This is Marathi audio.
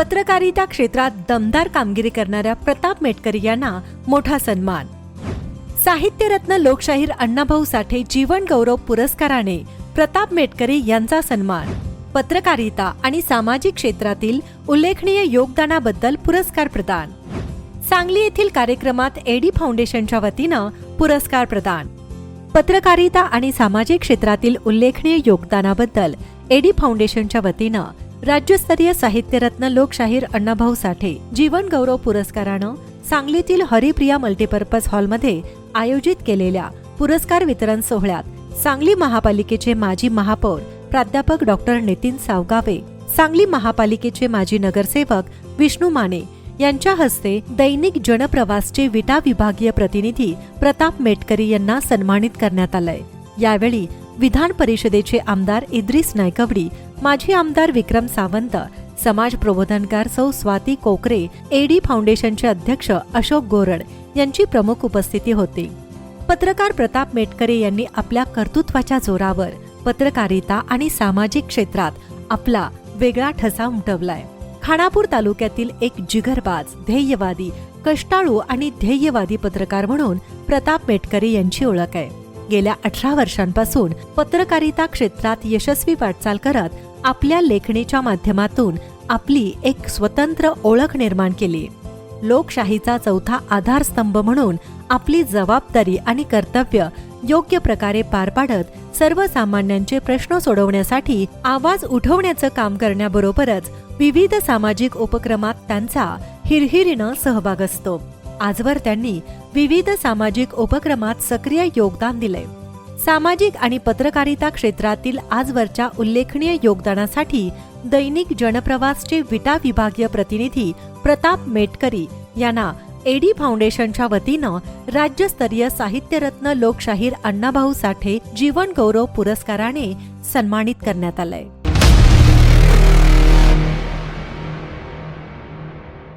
पत्रकारिता क्षेत्रात दमदार कामगिरी करणाऱ्या प्रताप मेटकरी यांना मोठा सन्मान. साहित्यरत्न लोकशाहीर अण्णाभाऊ साठे जीवन गौरव पुरस्काराने प्रताप मेटकरी यांचा सन्मान. पत्रकारिता आणि सामाजिक क्षेत्रातील उल्लेखनीय योगदानाबद्दल पुरस्कार प्रदान. सांगली येथील कार्यक्रमात एडी फाउंडेशनच्या वतीनं पुरस्कार प्रदान. पत्रकारिता आणि सामाजिक क्षेत्रातील उल्लेखनीय योगदानाबद्दल एडी फाउंडेशनच्या वतीनं राज्यस्तरीय साहित्यरत्न लोकशाहीर अण्णाभाऊ साठे जीवन गौरव पुरस्कारानं सांगलीतील हरिप्रिया मल्टीपर्पज हॉलमध्ये आयोजित केलेल्या पुरस्कार वितरण सोहळ्यात सांगली महापालिकेचे माजी महापौर प्राध्यापक डॉक्टर नितीन सावगावे सांगली महापालिकेचे माजी नगरसेवक विष्णू माने यांच्या हस्ते दैनिक जनप्रवासचे विटा विभागीय प्रतिनिधी प्रताप मेटकरी यांना सन्मानित करण्यात आलंय. यावेळी विधान परिषदेचे आमदार इद्रिस नायकवडी माजी आमदार विक्रम सावंत समाज प्रबोधनकार सौ स्वाती कोकरे एडी फाउंडेशनचे अध्यक्ष अशोक गोरड यांची प्रमुख उपस्थिती होती. पत्रकार प्रताप मेटकरे यांनी आपल्या कर्तृत्वाच्या जोरावर पत्रकारिता आणि सामाजिक क्षेत्रात आपला वेगळा ठसा उमटवलाय. खानापूर तालुक्यातील एक जिगरबाज ध्येयवादी कष्टाळू आणि ध्येयवादी पत्रकार म्हणून प्रताप मेटकरी यांची ओळख आहे. गेल्या अठरा वर्षांपासून पत्रकारिता क्षेत्रात यशस्वी वाटचाल करत आपल्या लेखणीच्या माध्यमातून आपली एक स्वतंत्र ओळख निर्माण केली. लोकशाहीचा चौथा आधारस्तंभ म्हणून आपली जबाबदारी आणि कर्तव्य योग्य प्रकारे पार पाडत सर्वसामान्यांचे प्रश्न सोडवण्यासाठी आवाज उठवण्याचं काम करण्याबरोबरच विविध सामाजिक उपक्रमात त्यांचा हिरहिरीनं सहभाग असतो. आजवर त्यांनी विविध सामाजिक उपक्रमात सक्रिय योगदान दिलंय. सामाजिक आणि पत्रकारिता क्षेत्रातील आजवरच्या उल्लेखनीय योगदानासाठी दैनिक जनप्रवासचे विटा विभागीय प्रतिनिधी प्रताप मेटकरी यांना एडी फाउंडेशनच्या वतीनं राज्यस्तरीय साहित्यरत्न लोकशाहीर अण्णाभाऊ साठे जीवन गौरव पुरस्काराने सन्मानित करण्यात आलंय.